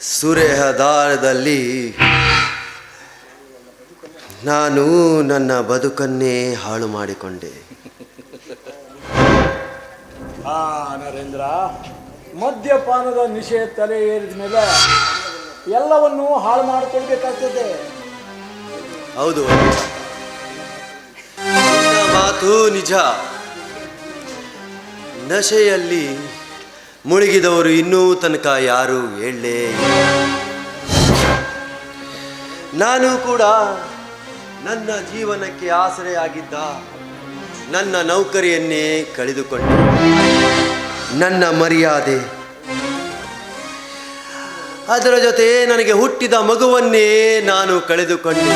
ಸುರೇಹ ದಾರದಲ್ಲಿ ನಾನು ನನ್ನ ಬದುಕನ್ನೇ ಹಾಳು ಮಾಡಿಕೊಂಡೆ. ಆ ನರೇಂದ್ರ ಮದ್ಯಪಾನದ ನಿಷೇಧ ತಲೆ ಏರಿದ ಮೇಲೆ ಎಲ್ಲವನ್ನೂ ಹಾಳು ಮಾಡಿಕೊಳ್ಬೇಕಾಗ್ತದೆ. ಹೌದು ಮಾತು ನಿಜ. ನಶೆಯಲ್ಲಿ ಮುಳುಗಿದವರು ಇನ್ನೂ ತನಕ ಯಾರು ಹೇಳಲೇ ನಾನು ಕೂಡ ನನ್ನ ಜೀವನಕ್ಕೆ ಆಸರೆಯಾಗಿದ್ದ ನನ್ನ ನೌಕರಿಯನ್ನೇ ಕಳೆದುಕೊಂಡೆ. ನನ್ನ ಮರ್ಯಾದೆ. ಅದರ ಜೊತೆ ನನಗೆ ಹುಟ್ಟಿದ ಮಗುವನ್ನೇ ನಾನು ಕಳೆದುಕೊಂಡೆ.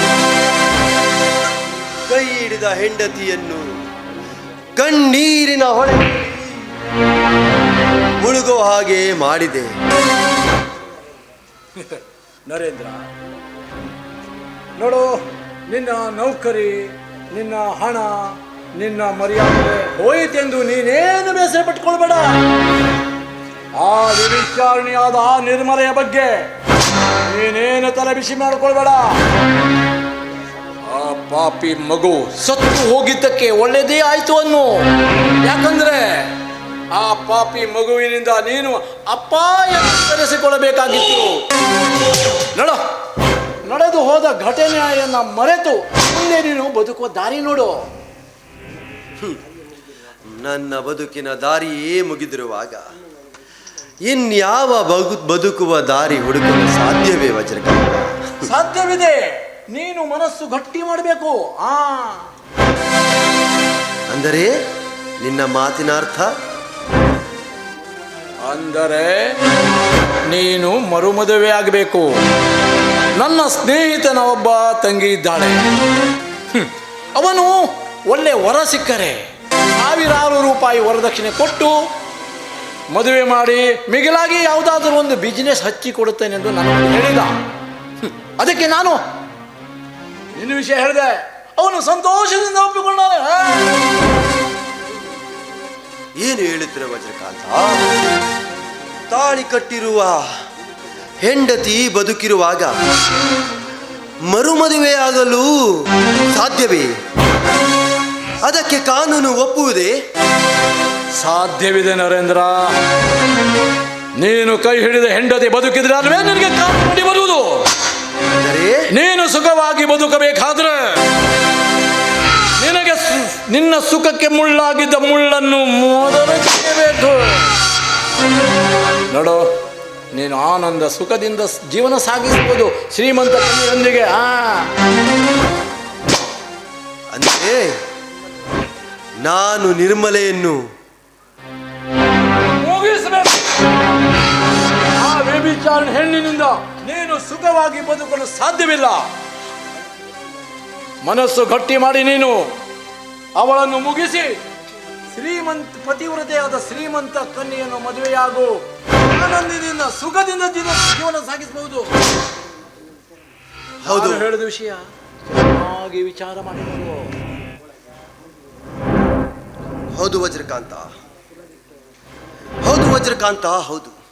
ಕೈ ಹಿಡಿದ ಹೆಂಡತಿಯನ್ನು ಕಣ್ಣೀರಿನ ಹೊಳೆ ಮುಳುಗೋ ಹಾಗೆ ಮಾಡಿದೆ. ನರೇಂದ್ರ, ನೋಡು, ನಿನ್ನ ನೌಕರಿ, ನಿನ್ನ ಹಣ, ನಿನ್ನ ಮರ್ಯಾದೆ ಹೋಯಿತೆಂದು ನೀನೇನು ಬೇಸರ ಪಟ್ಕೊಳ್ಬೇಡ. ಆ ವಿಚಾರಣೆಯಾದ ಆ ನಿರ್ಮಲೆಯ ಬಗ್ಗೆ ನೀನೇನು ತಲೆ ಬಿಸಿ ಮಾಡ್ಕೊಳ್ಬೇಡ. ಆ ಪಾಪಿ ಮಗು ಸತ್ತು ಹೋಗಿದ್ದಕ್ಕೆ ಒಳ್ಳೆಯದೇ ಆಯ್ತು ಅನ್ನು. ಯಾಕಂದ್ರೆ ಆ ಪಾಪಿ ಮಗುವಿನಿಂದ ನೀನು ಅಪ್ಪ ಎಂದು ಕರೆಸಿಕೊಳ್ಳಬೇಕಾಗಿತ್ತು ನಡ ನಡೆದು ಹೋದ ಘಟನೆಯನ್ನ ಮರೆತು ಮುಂದೆ ನೀನು ಬದುಕುವ ದಾರಿ ನೋಡು. ನನ್ನ ಬದುಕಿನ ದಾರಿಯೇ ಮುಗಿದಿರುವಾಗ ಇನ್ಯಾವ ಬಗು ಬದುಕುವ ದಾರಿ ಹುಡುಕಲು ಸಾಧ್ಯವೇ ವಜ್ರ ಸಾಧ್ಯವಿದೆ. ನೀನು ಮನಸ್ಸು ಗಟ್ಟಿ ಮಾಡಬೇಕು. ಆ. ಅಂದರೆ ನಿನ್ನ ಮಾತಿನ ಅರ್ಥ? ಅಂದರೆ ನೀನು ಮರುಮದುವೆ ಆಗಬೇಕು. ನನ್ನ ಸ್ನೇಹಿತನ ಒಬ್ಬ ತಂಗಿ ಇದ್ದಾಳೆ. ಅವನು ಒಳ್ಳೆ ವರ ಸಿಕ್ಕರೆ. ಸಾವಿರಾರು ರೂಪಾಯಿ ವರದಕ್ಷಿಣೆ ಕೊಟ್ಟು ಮದುವೆ ಮಾಡಿ ಮಿಗಿಲಾಗಿ ಯಾವುದಾದ್ರೂ ಒಂದು ಬಿಸ್ನೆಸ್ ಹಚ್ಚಿ ಕೊಡುತ್ತೇನೆಂದು ನಾನು ಹೇಳಿದ. ಅದಕ್ಕೆ ನಾನು ನಿನ್ನ ವಿಷಯ ಹೇಳಿದೆ. ಅವನು ಸಂತೋಷದಿಂದ ಒಪ್ಪಿಕೊಂಡಾನೆ. ಏನು ಹೇಳುತ್ತಿರ ವಜ್ರಕಾಂತ? ತಾಳಿ ಕಟ್ಟಿರುವ ಹೆಂಡತಿ ಬದುಕಿರುವಾಗ ಮರುಮದುವೆಯಾಗಲು ಸಾಧ್ಯವೇ? ಅದಕ್ಕೆ ಕಾನೂನು ಒಪ್ಪುವುದೇ? ಸಾಧ್ಯವಿದೆ ನರೇಂದ್ರ. ನೀನು ಕೈ ಹಿಡಿದ ಹೆಂಡತಿ ಬದುಕಿದ್ರೆ ಅಲ್ವೇ ನಿನಗೆ ಕಾನೂನು ಬರುವುದು? ನೀನು ಸುಖವಾಗಿ ಬದುಕಬೇಕಾದ್ರೆ ನಿನ್ನ ಸುಖಕ್ಕೆ ಮುಳ್ಳಾಗಿದ್ದ ಮುಳ್ಳನ್ನು ಮೊದಲು ತೆಗೆಯಬೇಕು ನೋಡು ನೀನು ಆನಂದ ಸುಖದಿಂದ ಜೀವನ ಸಾಗಿಸಬಹುದು. ಶ್ರೀಮಂತ ತಂದೆಯೊಂದಿಗೆ ಆ. ಅಂದರೆ ನಾನು ನಿರ್ಮಲೆಯನ್ನು ಮುಗಿಸಬೇಕು. ಆ ವ್ಯಭಿಚಾರಣ ಹೆಣ್ಣಿನಿಂದ ನೀನು ಸುಖವಾಗಿ ಬದುಕಲು ಸಾಧ್ಯವಿಲ್ಲ. ಮನಸ್ಸು ಗಟ್ಟಿ ಮಾಡಿ ನೀನು. ಅವಳನ್ನು ಮುಗಿಸಿ ಶ್ರೀಮಂತ ಪತಿವ್ರತೆಯಾದ ಶ್ರೀಮಂತ ಕನ್ಯೆಯನ್ನು ಮದುವೆಯಾಗು. ಆನಂದದಿಂದ ಸುಖದಿಂದ ಜೀವನ ಜೀವನ ಸಾಗಿಸಬಹುದು. ಹೌದು. ಹೇಳಿದ ವಿಷಯ ಚೆನ್ನಾಗಿ ವಿಚಾರ ಮಾಡಿದರು ಹೌದು ವಜ್ರಕಾಂತ. ಹೌದು ವಜ್ರಕಾಂತ ಹೌದು.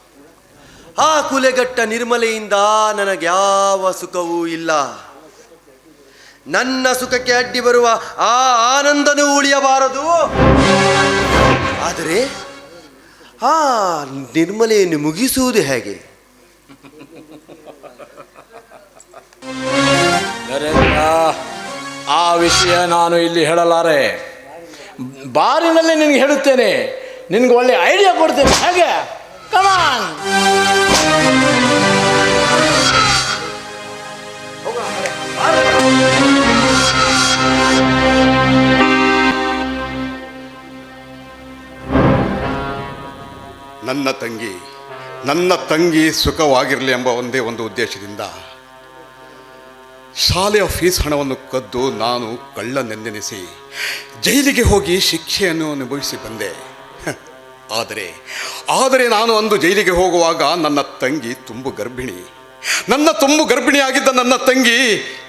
ಆ ಕುಲೆಗಟ್ಟ ನಿರ್ಮಲೆಯಿಂದ ನನಗ್ಯಾವ ಸುಖವೂ ಇಲ್ಲ. ನನ್ನ ಸುಖಕ್ಕೆ ಅಡ್ಡಿ ಬರುವ ಆ ಆನಂದನೂ ಉಳಿಯಬಾರದು. ಆದರೆ ಆ ನಿರ್ಮಲೆಯನ್ನು ಮುಗಿಸುವುದು ಹೇಗೆ? ಆ ವಿಷಯ ನಾನು ಇಲ್ಲಿ ಹೇಳಲಾರೆ. ಬಾರಿನಲ್ಲಿ ನಿನಗೆ ಹೇಳುತ್ತೇನೆ. ನಿನಗೆ ಒಳ್ಳೆ ಐಡಿಯಾ ಕೊಡ್ತೇನೆ. ಹಾಗೆ? ಕಮಾನ್ ನನ್ನ ತಂಗಿ ನನ್ನ ತಂಗಿ ಸುಖವಾಗಿರಲಿ ಎಂಬ ಒಂದೇ ಒಂದು ಉದ್ದೇಶದಿಂದ ಶಾಲೆಯ ಫೀಸ್ ಹಣವನ್ನು ಕದ್ದು ನಾನು ಕಳ್ಳನೆಂದೆನಿಸಿ ಜೈಲಿಗೆ ಹೋಗಿ ಶಿಕ್ಷೆಯನ್ನು ಅನುಭವಿಸಿ ಬಂದೆ. ಆದರೆ ಆದರೆ ನಾನು ಅಂದು ಜೈಲಿಗೆ ಹೋಗುವಾಗ ನನ್ನ ತಂಗಿ ತುಂಬು ಗರ್ಭಿಣಿ. ನನ್ನ ತುಂಬು ಗರ್ಭಿಣಿಯಾಗಿದ್ದ ನನ್ನ ತಂಗಿ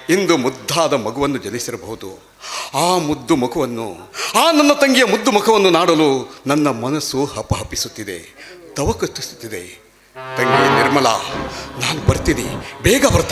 ಇಂದು ಮುದ್ದಾದ ಮಗುವನ್ನು ಜನಿಸಿರಬಹುದು. ಆ ಮುದ್ದು ಮಗುವನ್ನು, ಆ ನನ್ನ ತಂಗಿಯ ಮುದ್ದು ಮುಖವನ್ನು ನಾಡಲು ನನ್ನ ಮನಸ್ಸು ಹಪಹಪಿಸುತ್ತಿದೆ. ತವಕಟ್ಟಿಸುತ್ತಿದೆ ತಂಗಿ ನಿರ್ಮಲಾ ನಾನು ಬರ್ತೀನಿ. ಬೇಗ ಬರ್ತೀನಿ